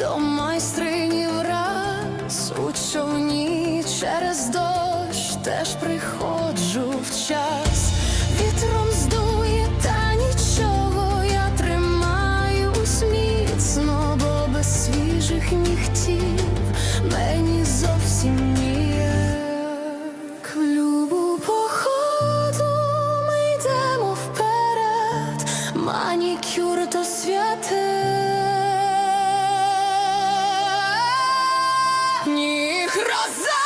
до майстрині враз у човні через дощ теж приходжу в час, вітром здує, та нічого я тримаю міцно, бо без свіжих нігтів мені зовсім ніяк. Любу походу ми йдемо вперед, манікюр то свят. Rosa!